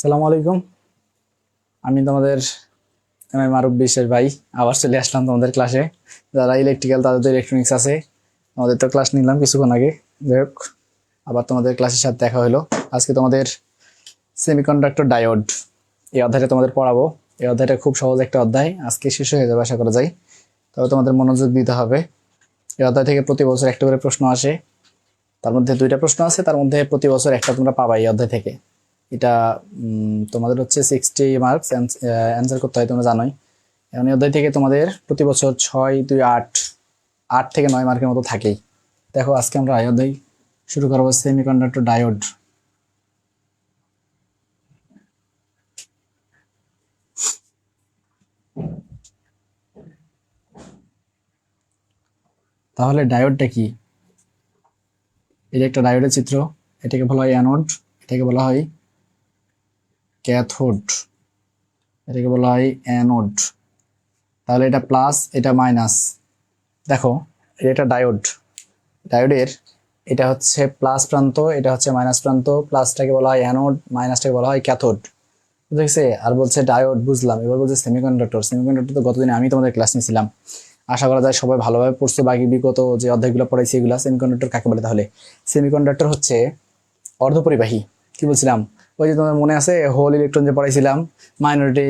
সালামু আলাইকুম। আমি তোমাদের এম আরব বিশ্বাস ভাই, আবার চলে আসলাম তোমাদের ক্লাসে যারা ইলেকট্রিক্যাল তাদের তো ইলেকট্রনিক্স আছে। আমাদের তো ক্লাস নিলাম কিছুক্ষণ আগে। যাই হোক, আবার তোমাদের ক্লাসের সাথে দেখা হলো। আজকে তোমাদের সেমিকন্ডাক্টর ডায়োড এই অধ্যায়টা তোমাদের পড়াবো। এই অধ্যায়টা খুব সহজ একটা অধ্যায়। আজকে শেষ হয়ে যাবে, আশা করা যায়। তবে তোমাদের মনোযোগ দিতে হবে। এই অধ্যায় থেকে প্রতি বছর একটা করে প্রশ্ন আসে। তার মধ্যে দুইটা প্রশ্ন আছে, তার মধ্যে প্রতি বছর একটা তোমরা পাবা এই অধ্যায় থেকে। এটা তোমাদের হচ্ছে সিক্সটি মার্কস অ্যান্সার করতে হয়, তোমরা জানোই। এই অধ্যায় থেকে তোমাদের প্রতি বছর ছয়, দুই, আট আট থেকে নয় মার্কের মতো থাকেই। দেখো, আজকে আমরা এই অধ্যায় শুরু করব সেমিকন্ডাক্টর ডায়োড তাহলে ডায়োডটা কি? এটা একটা ডায়োডের চিত্র, এটাকে বলা হয় অ্যানোড এটাকে বলা হয় ক্যাথোড এটাকে বলা হয় অ্যানোড তাহলে এটা প্লাস এটা মাইনাস দেখো, এটা ডায়োড ডায়োডের এটা হচ্ছে প্লাস প্রান্ত, এটা হচ্ছে মাইনাস প্রান্ত প্লাসটাকে বলা হয় অ্যানোড মাইনাসটাকে বলা হয় ক্যাথোড বুঝেছে আর বলছে ডায়োড বুঝলাম। এবার বলছে সেমিকন্ডাক্টর সেমিকন্ডাক্টর তো গতদিন আমি তোমাদের ক্লাস নিয়েছিলাম। আশা করা যায় সবাই ভালোভাবে পড়ছো, বাকি বিগত যে অধ্যায়গুলো পড়াইছি এগুলো। সেমিকন্ডাক্টর কাকে বলে তাহলে? সেমিকন্ডাক্টর হচ্ছে অর্ধপরিবাহী। কি বলছিলাম? ওই যে তোমার মনে আছে হোল ইলেকট্রন যে পড়াইছিলাম মাইনরিটি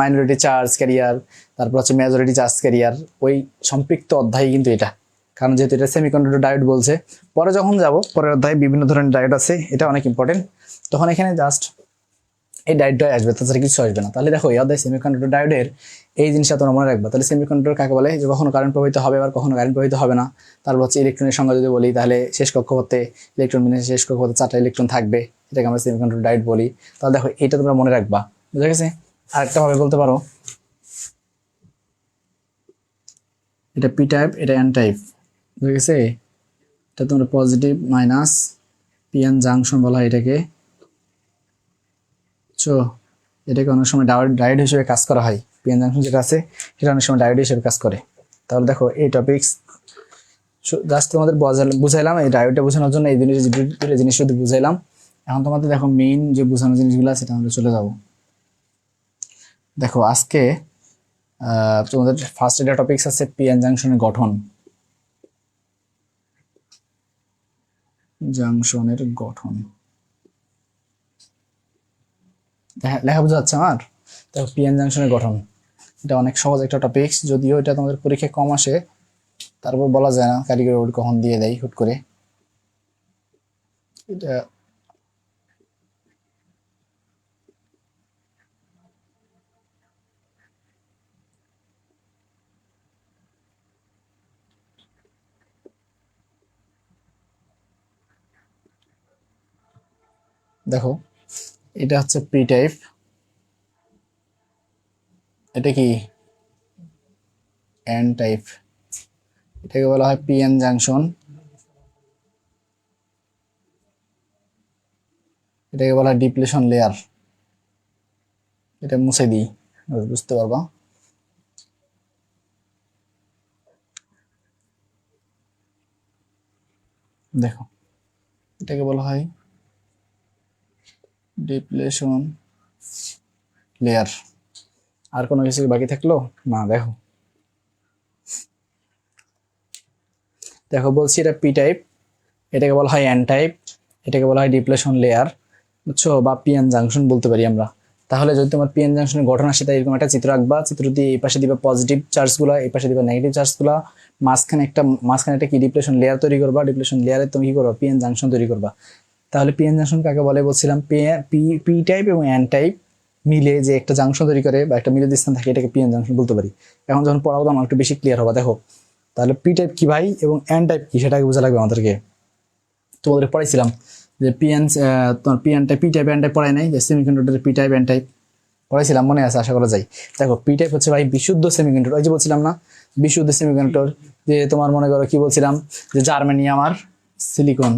মাইনরিটি চার্জ ক্যারিয়ার তারপর হচ্ছে মেজরিটি চার্জ ক্যারিয়ার ওই সম্পৃক্ত অধ্যায় কিন্তু এটা। কারণ যেহেতু এটা সেমিকন্ডাক্টর ডায়োড বলছে, পরে যখন যাব, পরের অধ্যায়ে বিভিন্ন ধরনের ডায়োড আছে, এটা অনেক ইম্পর্টেন্ট তখন এখানে জাস্ট এই ডায়োডটাই আসবে, তাছাড়া কিছু আসবে না। তাহলে দেখো, এই অধ্যায় সেমিকন্ডাক্টর ডায়োডের এই জিনিসটা তোমরা মনে রাখবে। তাহলে সেমিকন্ডাক্টর কাকে বলে? যে কখনো কারেন্ট প্রবাহিত হবে, আবার কখনো কারেন্ট প্রবাহিত হবে না। তারপর হচ্ছে ইলেকট্রনের সংখ্যা যদি বলি, তাহলে শেষ কক্ষপথে ইলেকট্রন বিন্যাসে শেষ কক্ষপথে চারটা ইলেকট্রন থাকবে। এটাকে আমরা সেমিকন্ডাক্টর ডায়োড বলি। তাহলে দেখো, এটা তোমরা মনে রাখবা। বুঝা গেছে? আরেকটা ভাবে বলতে পারো। এটা পি টাইপ এটা এন টাইপ বুঝা গেছে? এটা তোমরা পজিটিভ মাইনাস পিএন জাংশন বলা হয় এটাকে। চো এটাকে অনেক সময় ডায়োড ডায়োড হিসেবে কাজ করা হয়। পিএন জাংশন যেটা আছে, সেটা অনেক সময় ডায়োড হিসেবে কাজ করে। তাহলে দেখো, এই টপিক্স জাস্ট তোমাদের বুঝাইলাম, এই ডায়োডটা বোঝানোর জন্য এই জিনিস জিনিস শুধু বুঝাইলাম। এখন তোমাদের দেখো মেইন যে বোঝানো জিনিসগুলো আছে, সেটা আমরা চলে যাব। দেখো, আজকে তোমাদের ফার্স্ট এটা টপিক্স আছে পিএন জাংশনের গঠন। জাংশনের গঠন। লেখা বোঝা যাচ্ছে আমার? দেখো পিএন জাংশনের গঠন। এটা অনেক সহজ একটা টপিক যদিও এটা তোমাদের পরীক্ষায় কম আসে। তারপর বলা যায় না কারিগরি বোর্ড কখন দিয়ে দেয়, হুট করে। এটা দেখো, এটা হচ্ছে পি টাইপ এটা কি? এন টাইপ এটাকে বলা হয় পিএন জাংশন এটাকে বলা হয় ডিপ্লেশন লেয়ার এটা মুছে দিই, বুঝতে পারবা? দেখো, এটাকে বলা হয় ডিপ্লেশন লেয়ার আর কোনো কিছু বাকি থাকল? না, দেখো। দেখো, বলছি এটা পি টাইপ এটাকে বলা হয় এন টাইপ এটাকে বলা হয় ডিপ্লেশন লেয়ার বুঝছ? বা পিএন জাংশন বলতে পারি আমরা। তাহলে যদি তোমার পিএন জাংশনের গঠন আসে তাই এরকম একটা চিত্র আঁকবা। চিত্র দিয়ে এই পাশে দিবা পজিটিভ চার্জগুলো এই পাশে দিবা নেগেটিভ চার্জগুলো মাঝখানে একটা মাঝখানে একটা কি? ডিপ্লেশন লেয়ার তৈরি করবা। ডিপ্লেশন লেয়ারে তুমি কি করবা? পিএন জাংশন তৈরি করবা। তাহলে পিএন জাংশন কাকে বলে? বলছিলাম পি পি টাইপ এবং এন টাইপ মিলে যে একটা জাংশন তৈরি করে বা একটা মিলিত স্থান থাকে, এটাকে পিএন জাংশন বলতে পারি। এখন যখন পড়াবো তখন একটু বেশি ক্লিয়ার হবে। দেখো, তাহলে পি টাইপ কি ভাই এবং এন টাইপ কি সেটাকে বোঝা লাগবে আমাদেরকে। তোমাদের পড়াইছিলাম যে পিএন তোমার PN type P type N type পড়াই নাই, যে সেমিকন্ডাক্টরের পি টাইপ এন টাইপ পড়াইছিলাম, মনে আছে, আশা করা যায়। দেখো পি টাইপ হচ্ছে ভাই বিশুদ্ধ সেমিকন্ডাক্টর ওই যে বলছিলাম না, বিশুদ্ধ সেমিকন্ডাক্টর যে তোমার মনে করো কি বলছিলাম, যে জার্মানিয়াম আর সিলিকন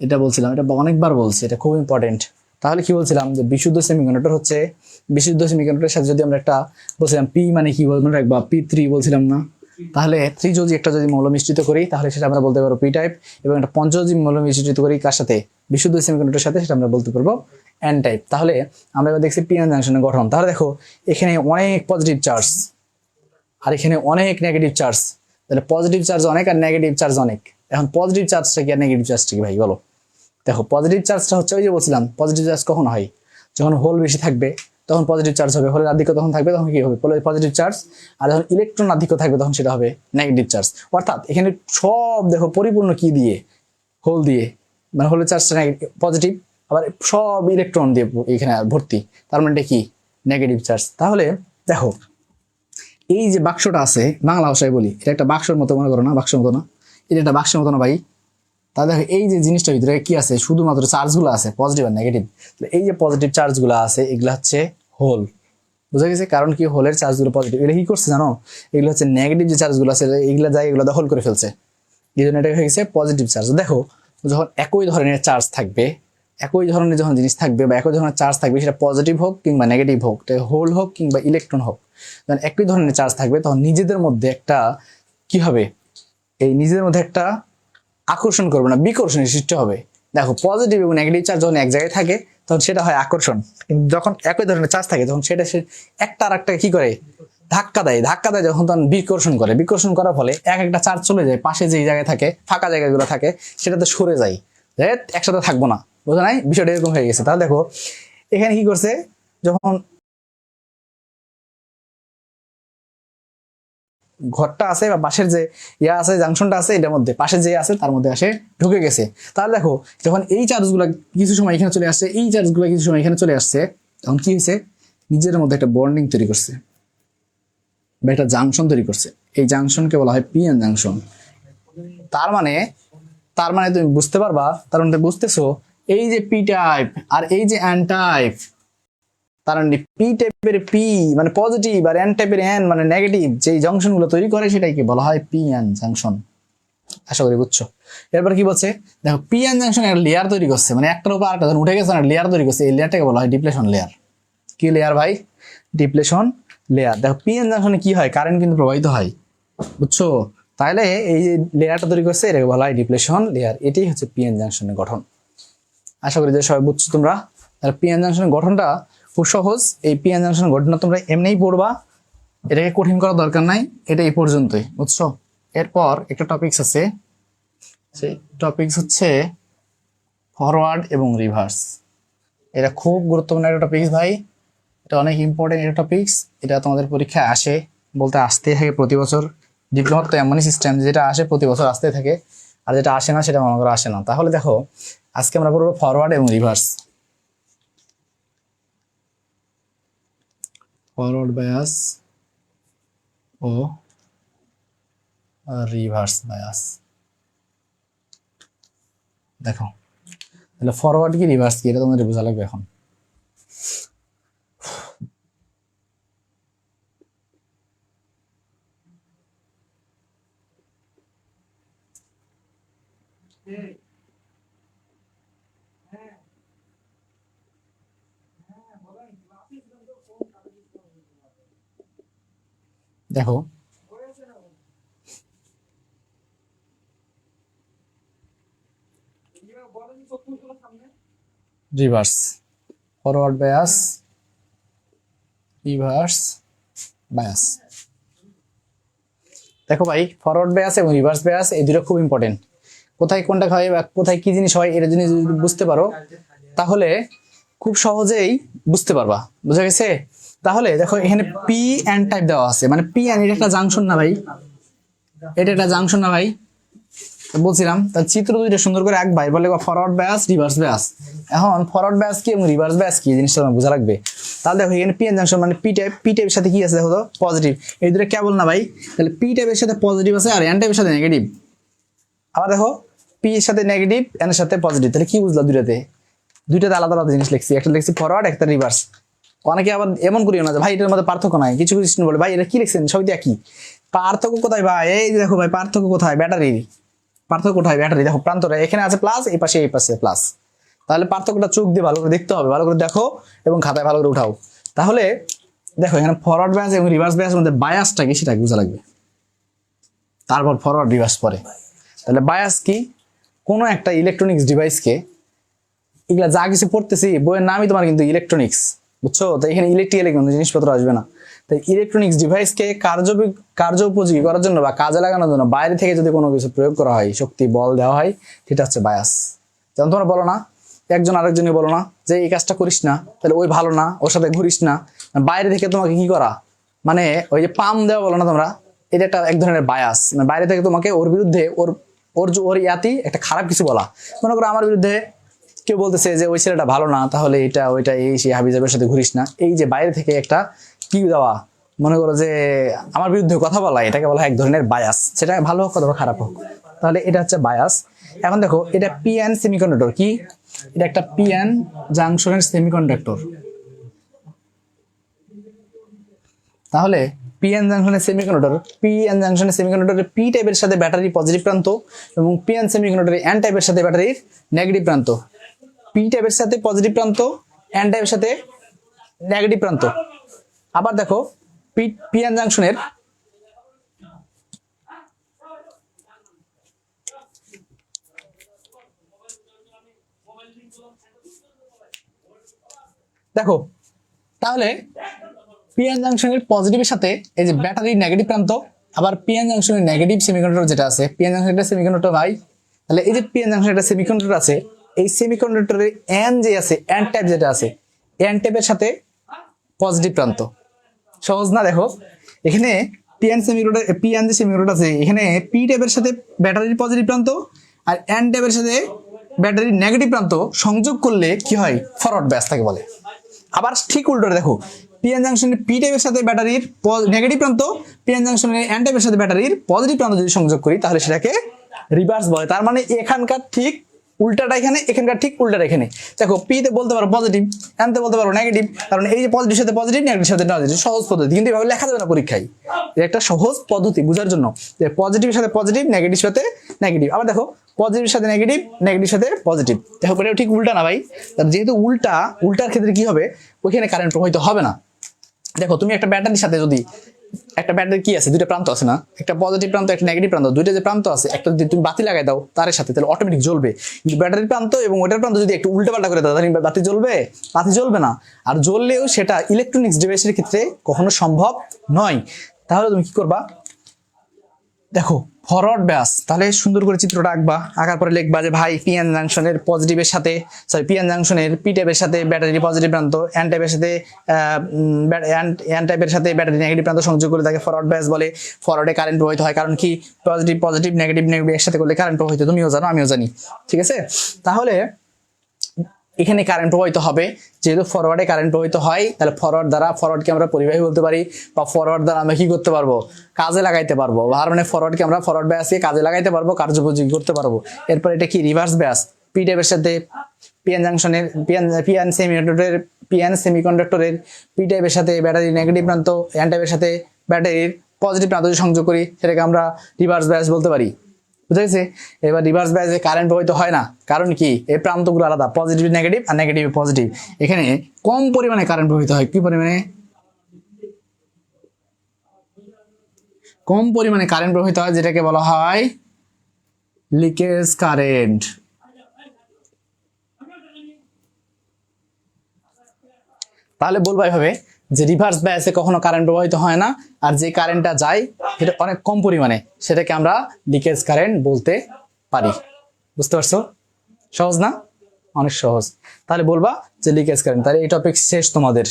এটা বলছিলাম, এটা অনেকবার বলছি, এটা খুব ইম্পর্টেন্ট তাহলে কি বলছিলাম যে বিশুদ্ধ সেমিকন্ডাক্টর হচ্ছে, বিশুদ্ধ সেমিকন্ডাক্টরের সাথে যদি আমরা একটা বলছিলাম পি মানে কি বলব রাখবা পি থ্রি বলছিলাম না? তাহলে থ্রি যদি একটা যদি মৌল মিশ্রিত করি, তাহলে সেটা আমরা বলতে পারব পি টাইপ এবং একটা পঞ্চযোজি মৌল মিশ্রিত করি, কার সাথে? বিশুদ্ধ সেমিকন্ডাক্টরের সাথে সেটা আমরা বলতে পারব এন টাইপ তাহলে আমরা এবার দেখছি পিএন জাংশনের গঠন। তাহলে দেখো, এখানে অনেক পজিটিভ চার্জ আর এখানে অনেক নেগেটিভ চার্জ তাহলে পজিটিভ চার্জ অনেক আর নেগেটিভ চার্জ অনেক। এখন পজিটিভ চার্জটা কি আর নেগেটিভ চার্জটা কি ভাই, বলো। দেখো পজিটিভ চার্জটা হচ্ছে ওই যে বলছিলাম পজিটিভ চার্জ কখন হয়? যখন হোল বেশি থাকবে, তখন পজিটিভ চার্জ হবে। হোলের আধিক্য তখন থাকবে, তখন কি হবে? পজিটিভ চার্জ আর যখন ইলেকট্রন আধিক্য থাকবে, তখন সেটা হবে নেগেটিভ চার্জ অর্থাৎ এখানে সব দেখো পরিপূর্ণ কি দিয়ে? হোল দিয়ে। মানে হোলের চার্জটা পজিটিভ আবার সব ইলেকট্রন দিয়ে এখানে ভর্তি। তার মানে কি? নেগেটিভ চার্জ তাহলে দেখো, এই যে বাক্সটা আছে, বাংলা ভাষায় বলি, এটা একটা বাক্সর মতো মনে করো না, বাক্সর মতো না। এটা একটা বাক্সের মতো না ভাই। তাহলে দেখো, এই যে জিনিসটার ভিতরে কি আছে? শুধুমাত্র চার্জগুলো আছে পজিটিভ আর নেগেটিভ এই যে পজিটিভ চার্জগুলো আছে, এগুলো হচ্ছে হোল বুঝা গেছে? কারণ কি? হোলের চার্জগুলো পজিটিভ এগুলো কি করছে জানো? এগুলো হচ্ছে নেগেটিভ যে চার্জগুলো আছে, এগুলো যায়, এগুলো দখল করে ফেলছে। এই জন্য এটা হয়ে গেছে পজিটিভ চার্জ দেখো, যখন একই ধরনের চার্জ থাকবে, একই ধরনের যখন জিনিস থাকবে বা একই ধরনের চার্জ থাকবে, সেটা পজিটিভ হোক কিংবা নেগেটিভ হোক হোল হোক কিংবা ইলেকট্রন হোক, যখন একই ধরনের চার্জ থাকবে, তখন নিজেদের মধ্যে একটা কি হবে? এই নিজেদের মধ্যে একটা আকর্ষণ করবে না বিকর্ষণের সৃষ্টি হবে। দেখো পজিটিভ এবং নেগেটিভ চার্জ যখন এক জায়গায় থাকে, তখন সেটা হয় আকর্ষণ। কিন্তু যখন একই ধরনের চার্জ থাকে, তখন সেটা সে একটা আর একটা কি করে? ধাক্কা দেয়। ধাক্কা দেয় যখন তখন বিকর্ষণ করে। বিকর্ষণ করার ফলে এক একটা চার্জ চলে যায়, পাশে যেই জায়গায় থাকে, ফাঁকা জায়গাগুলো থাকে, সেটাতে সরে যায়। একসাথে থাকব না। বোঝা নাই? বিষয়টা এরকম হয়ে গেছে। তাহলে দেখো, এখানে কি করছে? যখন ঘরটা আছে বা পাশের যে ইয়া আছে, জাংশনটা আছে, এটার মধ্যে, পাশে যে আছে, তার মধ্যে আসে, ঢুকে গেছে। তাহলে দেখো, যখন এই চার্জগুলো কিছু সময় এখানে চলে আসছে, এই চার্জগুলো কিছু সময় এখানে চলে আসছে, তখন কি হয়েছে? নিজের মধ্যে একটা বন্ডিং তৈরি করছে বা একটা জাংশন তৈরি করছে। এই জাংশনকে বলা হয় পিএন জাংশন। তার মানে তার মানে তুমি বুঝতে পারবা, তার মানে বুঝতেছো, এই যে পি টাইপ আর এই যে অ্যান টাইপ তার পি টাইপের পি মানে পজিটিভ আর এন টাইপের এন মানে নেগেটিভ যে জংশনগুলো তৈরি করে সেটাকে বলা হয় পি এন জাংশন আশা করি বুঝছ? এরপর কি বলছে? দেখো পি এন জাংশন একটা লেয়ার তৈরি করছে মানে একটার উপর আরেকটা উঠে গেছে না লেয়ার তৈরি করছে, এই লেয়ারটাকে বলা হয় ডিপ্লেশন লেয়ার কি লেয়ার ভাই? ডিপ্লেশন লেয়ার দেখো পি এন জাংশনে কি হয়? কারেন্ট কিন্তু প্রবাহিত হয়, বুঝছ? তাহলে এই যে লেয়ারটা তৈরি করছে, এটাকে বলা হয় ডিপ্লেশন লেয়ার এটাই হচ্ছে পি এন জাংশনের গঠন। আশা করি যে সবাই বুঝছ তোমরা। তাহলে পি এন জাংশনের গঠনটা খুব সহজ, এই পি এন জাংশনের ঘটনা তোমরা এমনিই পড়বা। এটাকে কঠিন করার দরকার নাই, এটা এই পর্যন্তই, বুঝছ? এরপর একটা টপিকস আছে, সেই টপিকস হচ্ছে ফরওয়ার্ড এবং রিভার্স এটা খুব গুরুত্বপূর্ণ একটা টপিকস ভাই, এটা অনেক ইম্পর্টেন্ট একটা টপিকস এটা তোমাদের পরীক্ষায় আসে, বলতে আসতেই থাকে প্রতি বছর। ডিপ্লোমার তো এমনই সিস্টেম যেটা আসে প্রতি বছর আসতে থাকে, আর যেটা আসে না, সেটা মনে করো আসে না। তাহলে দেখো, আজকে আমরা পড়ব ফরওয়ার্ড এবং রিভার্স ফরওয়ার্ড বায়াস ও রিভার্স বায়াস। দেখো, তাহলে ফরওয়ার্ড কি রিভার্স কি, এটা তোমাদের বোঝা লাগবে এখন। দেখো। Reverse forward bias reverse bias দেখো ভাই ফরওয়ার্ড বায়াস এবং রিভার্স বায়াস এই দুটো খুব ইম্পর্টেন্ট কোথায় কোনটা হয় বা কোথায় কি জিনিস হয়, এটা জিনিস বুঝতে পারো, তাহলে খুব সহজেই বুঝতে পারবা। বুঝা গেছে? তাহলে দেখো এখানে পি এন টাইপ দেওয়া আছে। মানে পি এন এটা একটা জাংশন না ভাই। এটা একটা জাংশন না ভাই। বলছিলাম তার চিত্র দুইটা সুন্দর করে এক ভাই বলে ফরওয়ার্ড ব্যাস রিভার্স ব্যাস এখন ফরওয়ার্ড ব্যাস কি এবং রিভার্স ব্যাস কি জিনিসটা তোমার বোঝা লাগবে। তাহলে দেখো এখানে পি এন জাংশন মানে পি টাইপ পি টাইপের সাথে কি আছে দেখো তো? পজিটিভ এই দুটো কেবল না ভাই। তাহলে পি টাইপের সাথে পজিটিভ আছে আর এন টাইপের সাথে নেগেটিভ আবার দেখো পি এর সাথে নেগেটিভ এন এর সাথে পজিটিভ তাহলে কি বুঝলা দুইটাতে? দুইটাতে আলাদা আলাদা জিনিস লিখছি। একটা লিখছি ফরওয়ার্ড একটা রিভার্স অনেকে আবার এমন করিও না যে, ভাই, এটার মধ্যে পার্থক্য নাই। কিছু কিছু student বলে, ভাই, এটা কি লিখছেন? সবই একই পার্থক্য কোথায় ভাই? এই দেখো ভাই, পার্থক্য কোথায়? ব্যাটারি। পার্থক্য কোথায়? ব্যাটারি। দেখো প্রান্তটা এখানে আছে প্লাস এই পাশে এই পাশে প্লাস তাহলে পার্থক্যটা চোখ দিয়ে ভালো করে দেখতে হবে। ভালো করে দেখো এবং খাতায় ভালো করে উঠাও। তাহলে দেখো, এখানে ফরওয়ার্ড ব্যাস এবং রিভার্স ব্যাস মধ্যে বায়াসটা কি সেটা বোঝা লাগবে। তারপর ফরওয়ার্ড রিভার্স পরে। তাহলে বায়াস কি? কোনো একটা ইলেকট্রনিক্স ডিভাইসকে এগুলা যা কিছু পড়তেছি, বইয়ের নামই তোমার কিন্তু ইলেকট্রনিক্স বুঝছ? তো এখানে ইলেকট্রিক্যাল কোনো জিনিসপত্র আসবে না। তাই ইলেকট্রনিক্স ডিভাইসকে কার্য কার্য উপযোগী করার জন্য বা কাজে লাগানোর জন্য বাইরে থেকে যদি কোনো কিছু প্রয়োগ করা হয়, শক্তি, বল দেওয়া হয়, সেটা হচ্ছে বায়াস যেমন তোমরা বলো না, একজন আরেকজনকে বলো না যে, এই কাজটা করিস না, তাহলে ওই ভালো না, ওর সাথে ঘুরিস না। বাইরে থেকে তোমাকে কি করা? মানে ওই যে পাম দেওয়া বলো না তোমরা, এটা একটা এক ধরনের বায়াস মানে বাইরে থেকে তোমাকে ওর বিরুদ্ধে ওর ওর ওর ইয়াতি একটা খারাপ কিছু বলা। মনে করো আমার বিরুদ্ধে কেউ বলতেছে যে ওই ছেলেটা ভালো না, তাহলে এটা, ওইটা, এই, সেই হাবিজাবের সাথে ঘুরিস না। এই যে বাইরে থেকে একটা কি দেওয়া, মনে করো যে আমার বিরুদ্ধে কথা বলা, এটাকে বলা এক ধরনের বায়াস সেটা ভালো হোক অথবা খারাপ হোক। তাহলে এটা হচ্ছে বায়াস এখন দেখো, এটা পিএন সেমিকন্ডাক্টর কি? এটা একটা পিএন জাংশনের সেমিকন্ডাক্টর তাহলে পিএন জাংশনের সেমিকন্ডাক্টর পিএন জাংশনের সেমিকন্ডাক্টরের পি টাইপের সাথে ব্যাটারি পজিটিভ প্রান্ত এবং পিএন সেমিকন্ডাক্টরের এন টাইপের সাথে ব্যাটারির নেগেটিভ প্রান্ত। পি টাইপের সাথে পজিটিভ প্রান্ত এন টাইপের সাথে নেগেটিভ প্রান্ত। আবার দেখো পি পিএন জাংশনের দেখো, তাহলে পিএন জাংশনের পজিটিভের সাথে এই যে ব্যাটারির নেগেটিভ প্রান্ত, আবার পিএন জাংশনের নেগেটিভ সেমিকন্ডাক্টর যেটা আছে পিএন জাংশনের সেমিকন্ডাক্টর ভাই, তাহলে এই যে পিএন জাংশনের একটা সেমিকন্ডাক্টর আছে এই সেমিকন্ডাক্টরের এন যে আছে এন টাইপ যেটা আছে এন টাইপের সাথে পজিটিভ প্রান্ত। সহজ না, দেখো? এখানে পিএন সেমিকন্ডাক্টর পিএন যে সেমিকন্ডাক্টর আছে, এখানে পি টাইপের সাথে ব্যাটারির পজিটিভ প্রান্ত আর এন টাইপের সাথে ব্যাটারির নেগেটিভ প্রান্ত সংযোগ করলে কি হয়? ফরওয়ার্ড ব্যাস তাকে বলে। আবার ঠিক উল্টো দেখো। পিএন জাংশনের পি টাইপের সাথে ব্যাটারির নেগেটিভ প্রান্ত পিএন জাংশনের এন টাইপের সাথে ব্যাটারির পজিটিভ প্রান্ত যদি সংযোগ করি, তাহলে সেটাকে রিভার্স বলে। তার মানে এখানকার ঠিক উল্টাটা এখানে, এখানকার ঠিক উল্টাটা এখানে। দেখো পি তে বলতে পারো পজিটিভ এন তে বলতে পারো নেগেটিভ কারণ এই যে পজিটিভ সাথে পজিটিভ নেগেটিভ সাথে নেগেটিভ সহজ পদ্ধতি। কিন্তু এভাবে লেখা যাবে না পরীক্ষায়। একটা সহজ পদ্ধতি বোঝার জন্য যে পজিটিভের সাথে পজিটিভ নেগেটিভ সাথে নেগেটিভ আবার দেখো পজিটিভের সাথে নেগেটিভ নেগেটিভ সাথে পজিটিভ দেখো এটা ঠিক উল্টা না ভাই? তার যেহেতু উল্টা, উল্টার ক্ষেত্রে কি হবে? ওইখানে কারেন্ট প্রবাহিত হবে না। দেখো, তুমি একটা ব্যাটারির সাথে যদি একটা ব্যাটারি কি আছে? দুইটা প্রান্ত আছে না? একটা পজিটিভ প্রান্ত, একটা নেগেটিভ প্রান্ত। দুইটা যে প্রান্ত আছে, একটা যদি তুমি বাতি লাগাই দাও তার সাথে, তাহলে অটোমেটিক জ্বলবে। কিন্তু ব্যাটারির প্রান্ত এবং ওটার প্রান্ত যদি একটু উল্টাপাল্টা করে দাও, তাহলে বাতি জ্বলবে? বাতি জ্বলবে না। আর জ্বললেও সেটা ইলেকট্রনিক্স ডিভাইসের ক্ষেত্রে কখনো সম্ভব নয়। তাহলে তুমি কি করবা? দেখো ফরওয়ার্ড ব্যাস। তাহলে সুন্দর করে চিত্রটা আঁকবা। আঁকার পরে লিখবা যে, ভাই পিএন জাংশনের পজিটিভের সাথে সরি পিএন জাংশনের পি টাইপের সাথে ব্যাটারি পজিটিভ প্রান্ত এন টাইপের সাথে অ্যান টাইপের সাথে ব্যাটারি নেগেটিভ প্রান্ত সংযোগ করে তাকে ফরওয়ার্ড ব্যাস বলে। ফরওয়ার্ডে কারেন্ট প্রবাহিত হয়। কারণ কি? পজিটিভ পজিটিভ নেগেটিভ নেগেটিভ একসাথে করলে কারেন্ট প্রবাহিত তুমিও জানো, আমিও জানি। ঠিক আছে? তাহলে এখানে কারেন্ট প্রবাহিত হবে। যেহেতু ফরওয়ার্ডে কারেন্ট প্রবাহিত হয়, তাহলে ফরওয়ার্ড দ্বারা ফরওয়ার্ডকে আমরা পরিবাহী বলতে পারি বা ফরওয়ার্ড দ্বারা আমরা কি করতে পারব? কাজে লাগাইতে পারব। তার মানে ফরওয়ার্ডকে আমরা ফরওয়ার্ড ব্যাসকে কাজে লাগাইতে পারব, কার্যোপযোগী করতে পারব। এরপর এটা কি? রিভার্স ব্যাস পি টাইপের সাথে পিএন জাংশনের পিএন পিএন সেমিকন্ডাক্টরের পিএন সেমিকন্ডাক্টরের পি টাইপের সাথে ব্যাটারি নেগেটিভ প্রান্ত এন টাইপের সাথে ব্যাটারির পজিটিভ প্রান্ত যদি সংযোগ করি, সেটাকে আমরা রিভার্স ব্যাস বলতে পারি। বুঝা গেছে এবার রিভার্স ব্যাসে কারেন্ট প্রবাহিত হয় না। কারণ কি? এই প্রান্তগুলো আলাদা পজিটিভ নেগেটিভ আর নেগেটিভ পজিটিভ এখানে কম পরিমাণে কারেন্ট প্রবাহিত হয়। কি পরিমাণে? কম পরিমাণে কারেন্ট প্রবাহিত হয়, যেটাকে বলা হয় লিকেজ কারেন্ট তাহলে বলব এভাবে যে রিভার্স ব্যাসে কখনো কারেন্ট প্রবাহিত হয় না, আর যে কারেন্টটা যায়, সেটা অনেক কম পরিমাণে সেটাকে আমরা লিকেজ কারেন্ট বলতে পারি। বুঝতে পারছ? সহজ না? অনেক সহজ। তাহলে বলবা যে লিকেজ কারেন্ট তাহলে এই টপিক শেষ তোমাদের।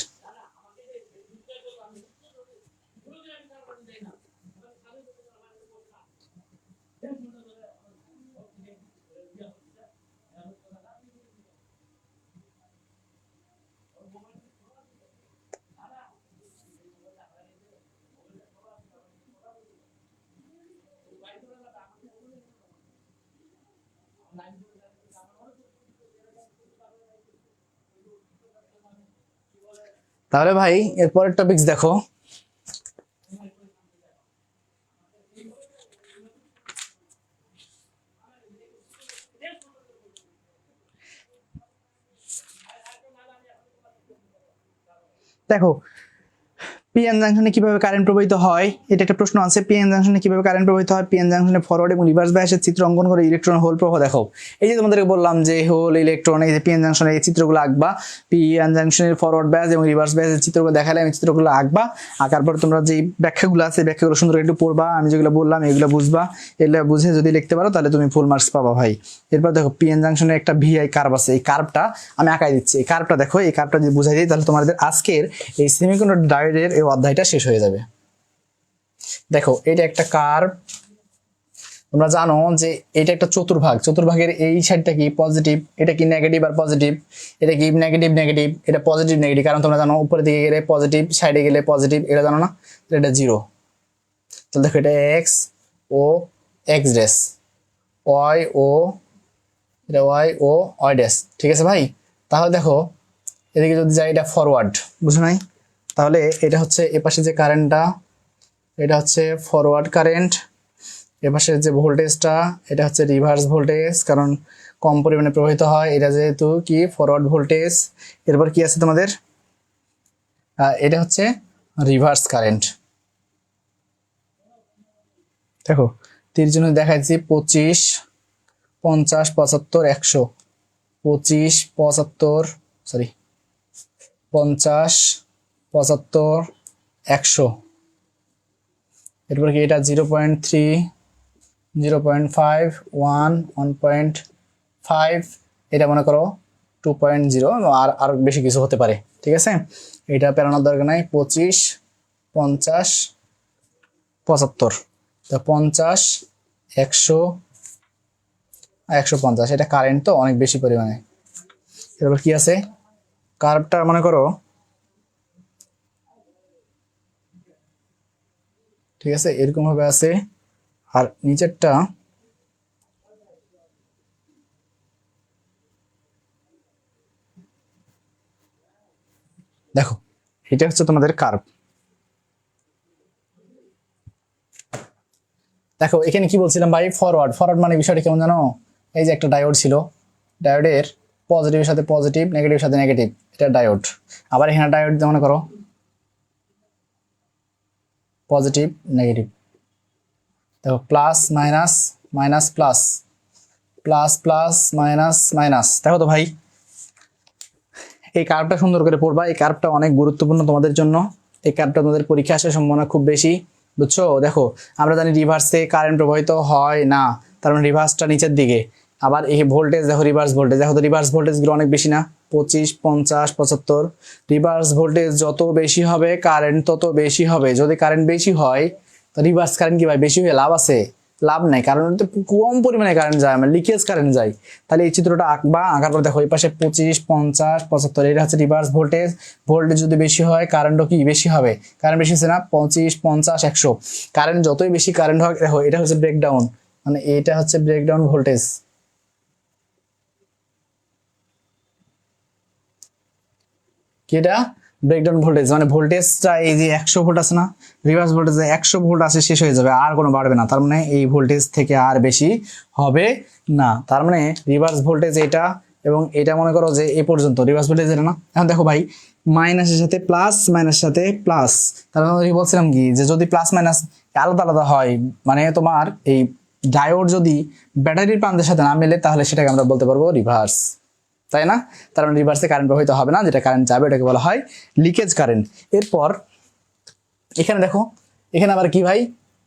তাহলে ভাই এরপরের টপিকস দেখো। দেখো পিএন জাংশনে কীভাবে কারেন্ট প্রবাহিত হয়? এটা একটা প্রশ্ন আছে। পিএন জাংশনে কীভাবে কারেন্ট প্রবাহিত হয়? পিএন জাংশনে ফরওয়ার্ড এবং রিভার্স ব্যাসের চিত্র অঙ্কন করে ইলেকট্রন হোল প্রবাহ দেখো এই যে তোমাদেরকে বললাম যে হোল ইলেকট্রন এই যে পিএন জাংশনের এই চিত্রগুলো আঁকবা। পিএন জাংশনের ফরওয়ার্ড ব্যাস এবং রিভার্স ব্যাসের চিত্রগুলো দেখালে আমি চিত্রগুলো আঁকবা। আঁকার পর তোমরা যে ব্যাখ্যাগুলো আছে ব্যাখ্যাগুলো সুন্দর একটু পড়বা। আমি যেগুলো বললাম, এগুলো বুঝবা। এগুলো বুঝে যদি লিখতে পারো, তাহলে তুমি ফুল মার্কস পাবা ভাই। এরপর দেখো পিএন জাংশনের একটা ভিআই কার্ভ আছে। এই কার্ভটা আমি আঁকাই দিচ্ছি। এই কার্ভটা দেখো, এই কার্ভটা যদি বুঝাই দিই, তাহলে তোমাদের আজকের এই সেমিকন্ডাক্টর ডায়োডের এই অধ্যায়টা শেষ হয়ে যাবে। দেখো, এটা একটা কার্ভ তোমরা জানো যে এটা একটা চতুর্ভাগ। চতুর্ভাগের এই সাইডটা কি পজিটিভ এটা কি নেগেটিভ আর পজিটিভ এটা কি নেগেটিভ নেগেটিভ এটা পজিটিভ নেগেটিভ কারণ তোমরা জানো, উপরের দিকে গেলে পজিটিভ সাইডে গেলে পজিটিভ এটা জানো না? এটা জিরো তাহলে দেখো, এটা X O X dash Y O, এটা ওয়াই ও ওয়াই ড্যাশ ঠিক আছে ভাই? তাহলে দেখো, এদিকে যদি যাই এটা ফরওয়ার্ড বুঝো নাই? তাহলে এটা হচ্ছে এপাশে যে কারেন্টটা এটা হচ্ছে ফরওয়ার্ড কারেন্ট এপাশের যে ভোল্টেজটা এটা হচ্ছে রিভার্স ভোল্টেজ কারণ কম পরিমাণে প্রবাহিত হয়। এটা যেহেতু কি? ফরওয়ার্ড ভোল্টেজ এরপর কি আছে তোমাদের? এটা হচ্ছে রিভার্স কারেন্ট দেখো তীর জন্য দেখাচ্ছি পঁচিশ, পঞ্চাশ, পঁচাত্তর, একশো। পঁচিশ, পঁচাত্তর সরি পঞ্চাশ পঁচাত্তর, একশো। এরপর কি এটা? Zero point three, zero point five, one one point five. এটা মনে করো টু পয়েন্ট জিরো, আর আর বেশি কিছু হতে পারে, ঠিক আছে? এটা পেরানোর দরকার নাই, পঁচিশ, পঞ্চাশ, পঁচাত্তর। তো পঞ্চাশ, একশো একশো পঞ্চাশ। এটা কারেন্ট তো, অনেক বেশি পরিমাণে। এরপর কি আছে? কার্ভটা মনে করো ঠিক আছে? এরকম ভাবে আছে। আর নিচেরটা দেখো, এটা হচ্ছে তোমাদের কার্ভ দেখো, এখানে কি বলছিলাম ভাই? ফরওয়ার্ড ফরওয়ার্ড মানে বিষয়টা কেমন জানো? এই যে একটা ডায়োড ছিল। ডায়োডের পজিটিভের সাথে পজিটিভ নেগেটিভের সাথে নেগেটিভ এটা ডায়োড আবার এখানে ডায়োড মনে করো। পজিটিভ নেগেটিভ দেখো plus minus minus plus plus plus minus minus দেখো তো ভাই, এই কার্ভটা সুন্দর করে পড়বা। এই কার্ভটা অনেক গুরুত্বপূর্ণ তোমাদের জন্য। এই কার্ভটা তোমাদের পরীক্ষা আসার সম্ভাবনা খুব বেশি, বুঝছ? দেখো, আমরা জানি রিভার্সে কারেন্ট প্রবাহিত হয় না, তার মানে রিভার্সটা নিচের দিকে। আবার এই ভোল্টেজ দেখো রিভার্স ভোল্টেজ দেখো তো রিভার্স ভোল্টেজগুলো অনেক বেশি না? পঁচিশ, পঞ্চাশ, পঁচাত্তর। রিভার্স ভোল্টেজ যত বেশি হবে কারেন্ট তত বেশি হবে। যদি কারেন্ট বেশি হয়, তো রিভার্স কারেন্ট কি ভাই? বেশি হয়ে লাভ আছে? লাভ নাই। কারণ ওতে কম পরিমাণে কারেন্ট যায় মানে লিকেজ কারেন্ট যায়। তাহলে এই চিত্রটা আঁকবা। আঁকার পর দেখো, এই পাশে পঁচিশ, পঞ্চাশ, পঁচাত্তর, এটা হচ্ছে রিভার্স ভোল্টেজ ভোল্টেজ যদি বেশি হয় কারেন্টও কি বেশি হবে? কারেন্ট বেশি হচ্ছে না? পঁচিশ, পঞ্চাশ, একশো। কারেন্ট যতই বেশি কারেন্ট হয় দেখো, এটা হচ্ছে ব্রেকডাউন মানে এটা হচ্ছে ব্রেকডাউন ভোল্টেজ কি এটা? ব্রেকডাউন ভোল্টেজ মানে ভোল্টেজটা এই যে একশো ভোল্ট আছে না রিভার্স ভোল্টেজ একশো ভোল্ট আছে শেষ হয়ে যাবে, আর কোনো বাড়বে না। তার মানে এই ভোল্টেজ থেকে আর বেশি হবে না। তার মানে রিভার্স ভোল্টেজ এটা এবং এটা মনে করো যে এ পর্যন্ত রিভার্স ভোল্টেজ এটা না? এখন দেখো ভাই মাইনাসের সাথে প্লাস মাইনাসের সাথে প্লাস তার মানে বলছিলাম কি, যে যদি প্লাস মাইনাস আলাদা আলাদা হয় মানে তোমার এই ডায়োড যদি ব্যাটারির প্রান্তের সাথে না মেলে, তাহলে সেটাকে আমরা বলতে পারব রিভার্স তাই না? তার মানে রিভার্সে কারেন্ট প্রবাহিত হবে না, যেটা কারেন্ট যাবে এটাকে বলা হয় লিকেজ কারেন্ট এরপর এখানে দেখো, এখানে আবার কি ভাই?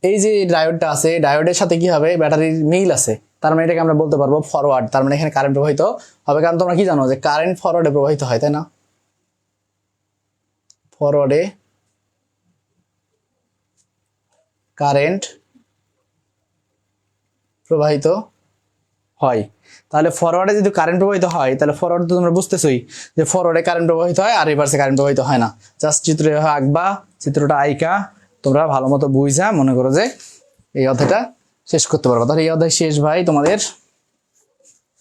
এই যে ডায়োডটা আছে ডায়োডের সাথে কি হবে? ব্যাটারির মিল আছে। তার মানে এটাকে আমরা বলতে পারব ফরওয়ার্ড তার মানে এখানে কারেন্ট প্রবাহিত হবে। কারণ তোমরা কি জানো যে কারেন্ট ফরওয়ার্ডে প্রবাহিত হয়, তাই না? ফরওয়ার্ডে কারেন্ট প্রবাহিত হয়। তাহলে ফরওয়ার্ডে যদি কারেন্ট প্রবাহিত হয়, তাহলে ফরওয়ার্ড তো তোমরা বুঝতেছই যে ফরওয়ার্ডে কারেন্ট প্রবাহিত হয় আর রিভার্সে কারেন্ট প্রবাহিত হয় না। জাস্ট চিত্র আঁকবা, চিত্রটা আইকা, তোমরা ভালো মতো বুঝা মনে করো যে এই অধ্যায়টা শেষ করতে পারব। তাহলে এই অধ্যায় শেষ ভাই তোমাদের।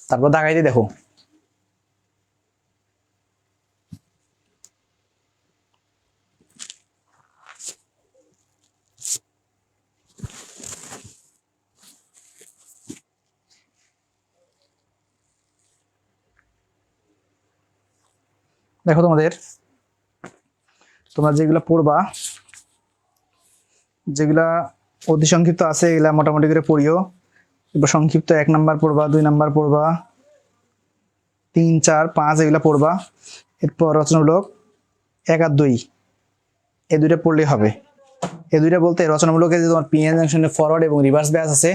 তারপর দাগাইতে দেখো। দেখো তোমাদের, তোমরা যেগুলো পড়বা, যেগুলা অতি সংক্ষিপ্ত আছে, এগুলা মোটামুটি করে পড়িও। এবার সংক্ষিপ্ত এক নাম্বার পড়বা, দুই নাম্বার পড়বা, তিন, চার, পাঁচ, এগুলা পড়বা। এরপর রচনামূলক এক আর দুই। এ দুইটা পড়লেই হবে। এই দুইটা বলতে রচনামূলকে যে তোমার পিএন জাংশনে ফরওয়ার্ড এবং রিভার্স ব্যাচ আছে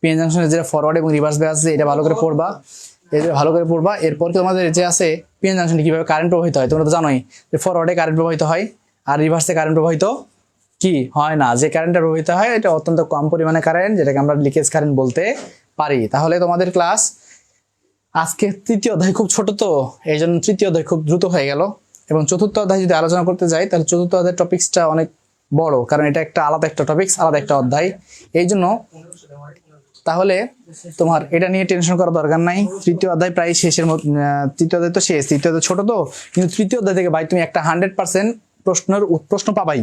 পিএন জাংশনে যেটা ফরওয়ার্ড এবং রিভার্স ব্যাচ আছে, এটা ভালো করে পড়বা। ভালো করে পড়বা। এরপর তোমাদের যে আছে পিএন জাংশনে কীভাবে কারেন্ট প্রবাহিত হয়, তোমরা তো জানোই যে ফরওয়ার্ডে কারেন্ট প্রবাহিত হয় আর রিভার্সে কারেন্ট প্রবাহিত কি হয় না। যে কারেন্টটা প্রবাহিত হয়, এটা অত্যন্ত কম পরিমাণে কারেন্ট যেটাকে আমরা লিকেজ কারেন্ট বলতে পারি। তাহলে তোমাদের ক্লাস আজকে তৃতীয় অধ্যায় খুব ছোট তো এই জন্য তৃতীয় অধ্যায় খুব দ্রুত হয়ে গেল। এবং চতুর্থ অধ্যায় যদি আলোচনা করতে যাই, তাহলে চতুর্থ অধ্যায়ের টপিক্সটা অনেক বড়, কারণ এটা একটা আলাদা একটা টপিক্স আলাদা একটা অধ্যায়। এই জন্য তাহলে তোমার এটা নিয়ে টেনশন করার দরকার নাই। তৃতীয় অধ্যায় প্রায় শেষের মধ্যে তৃতীয় অধ্যায় তো শেষ, তৃতীয় অধ্যায় ছোট তো, কিন্তু তৃতীয় অধ্যায় থেকে ভাই তুমি একটা হান্ড্রেড পার্সেন্ট প্রশ্নের প্রশ্ন পাবাই।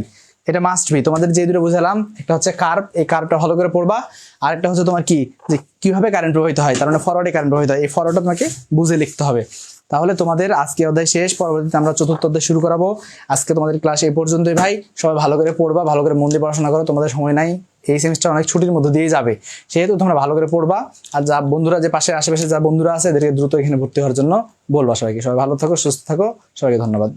এটা মাস্ট বি তোমাদের যে দুটো বুঝালাম, একটা হচ্ছে কার্ভ এই কার্ভটা ভালো করে পড়বা, আর একটা হচ্ছে তোমার কি? যে কীভাবে কারেন্ট প্রবাহিত হয়, তার মানে ফরওয়ার্ডে কারেন্ট প্রবাহিত হয়, এই ফরওয়ার্ডটা তোমাকে বুঝে লিখতে হবে। তাহলে তোমাদের আজকে অধ্যায় শেষ, পরবর্তীতে আমরা চতুর্থ অধ্যায় শুরু করাবো। আজকে তোমাদের ক্লাস এই পর্যন্তই ভাই। সবাই ভালো করে পড়বা, ভালো করে মন দিয়ে পড়াশোনা করো, তোমাদের সময় নাই। এই সেমিস্টার অনেক ছুটির মধ্যে দিয়ে যাবে। সেহেতু তোমরা ভালো করে পড়বা। আর যা বন্ধুরা যে পাশে আশেপাশে যা বন্ধুরা আছে, এদেরকে দ্রুত এখানে ভর্তি হওয়ার জন্য বলবা সবাইকে। সবাই ভালো থাকো, সুস্থ থাকো। সবাইকে ধন্যবাদ।